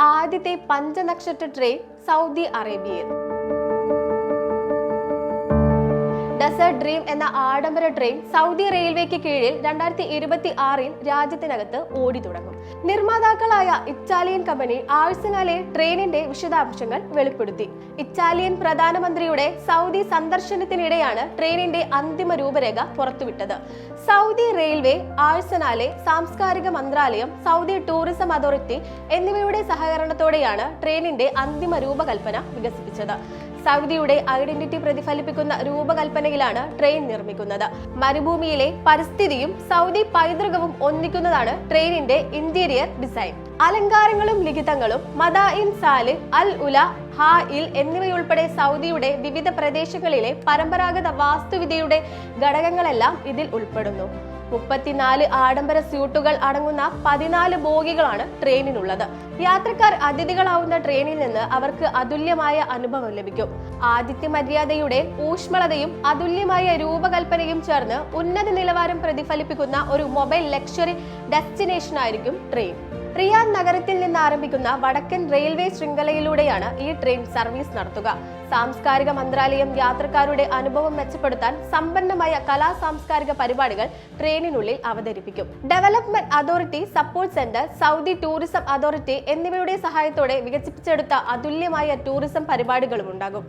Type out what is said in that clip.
ആദ്യത്തെ പഞ്ചനക്ഷത്ര train Saudi അറേബ്യയിൽ. ഡെസേർട്ട് ഡ്രീം എന്ന ആഡംബര ട്രെയിൻ സൗദി റെയിൽവേക്ക് കീഴിൽ രണ്ടായിരത്തി ഇരുപത്തി ആറിൽ രാജ്യത്തിനകത്ത് ഓടി തുടങ്ങും. നിർമ്മാതാക്കളായ ഇറ്റാലിയൻ കമ്പനി ആഴ്സനാലെ ട്രെയിനിന്റെ വിശദാംശങ്ങൾ വെളിപ്പെടുത്തി. ഇറ്റാലിയൻ പ്രധാനമന്ത്രിയുടെ സൗദി സന്ദർശനത്തിനിടെയാണ് ട്രെയിനിന്റെ അന്തിമ രൂപരേഖ പുറത്തുവിട്ടത്. സൗദി റെയിൽവേ ആഴ്സനാലെ സാംസ്കാരിക മന്ത്രാലയം സൗദി ടൂറിസം അതോറിറ്റി എന്നിവയുടെ സഹകരണത്തോടെയാണ് ട്രെയിനിന്റെ അന്തിമ രൂപകൽപ്പന വികസിപ്പിച്ചത്. സൗദിയുടെ ഐഡന്റിറ്റി പ്രതിഫലിപ്പിക്കുന്ന രൂപകൽപ്പനയിലാണ് ട്രെയിൻ നിർമ്മിക്കുന്നത്. മരുഭൂമിയിലെ പരിസ്ഥിതിയും സൗദി പൈതൃകവും ഒന്നിക്കുന്നതാണ് ട്രെയിനിന്റെ ഇന്റീരിയർ ഡിസൈൻ. അലങ്കാരങ്ങളും ലിഖിതങ്ങളും മദായിൻ സാൽ അൽ ഉല ഹാ ഇൽ എന്നിവയുൾപ്പെടെ സൗദിയുടെ വിവിധ പ്രദേശങ്ങളിലെ പരമ്പരാഗത വാസ്തുവിദ്യയുടെ ഘടകങ്ങളെല്ലാം ഇതിൽ ഉൾപ്പെടുന്നു. മുപ്പത്തിനാല് ആഡംബര സ്യൂട്ടുകൾ അടങ്ങുന്ന പതിനാല് ബോഗികളാണ് ട്രെയിനിനുള്ളത്. യാത്രക്കാർ അതിഥികളാവുന്ന ട്രെയിനിൽ നിന്ന് അവർക്ക് അതുല്യമായ അനുഭവം ലഭിക്കും. ആതിഥ്യ മര്യാദയുടെ ഊഷ്മളതയും അതുല്യമായ രൂപകൽപ്പനയും ചേർന്ന് ഉന്നത നിലവാരം പ്രതിഫലിപ്പിക്കുന്ന ഒരു മൊബൈൽ ലക്ഷറി ഡെസ്റ്റിനേഷൻ ആയിരിക്കും ട്രെയിൻ. റിയാദ് നഗരത്തിൽ നിന്ന് ആരംഭിക്കുന്ന വടക്കൻ റെയിൽവേ ശൃംഖലയിലൂടെയാണ് ഈ ട്രെയിൻ സർവീസ് നടത്തുക. സാംസ്കാരിക മന്ത്രാലയം യാത്രക്കാരുടെ അനുഭവം മെച്ചപ്പെടുത്താൻ സമ്പന്നമായ കലാ സാംസ്കാരിക പരിപാടികൾ ട്രെയിനിനുള്ളിൽ അവതരിപ്പിക്കും. Development authority support centre Saudi tourism authority എന്നിവയുടെ സഹായത്തോടെ വികസിപ്പിച്ചെടുത്ത അതുല്യമായ ടൂറിസം പരിപാടികളും ഉണ്ടാകും.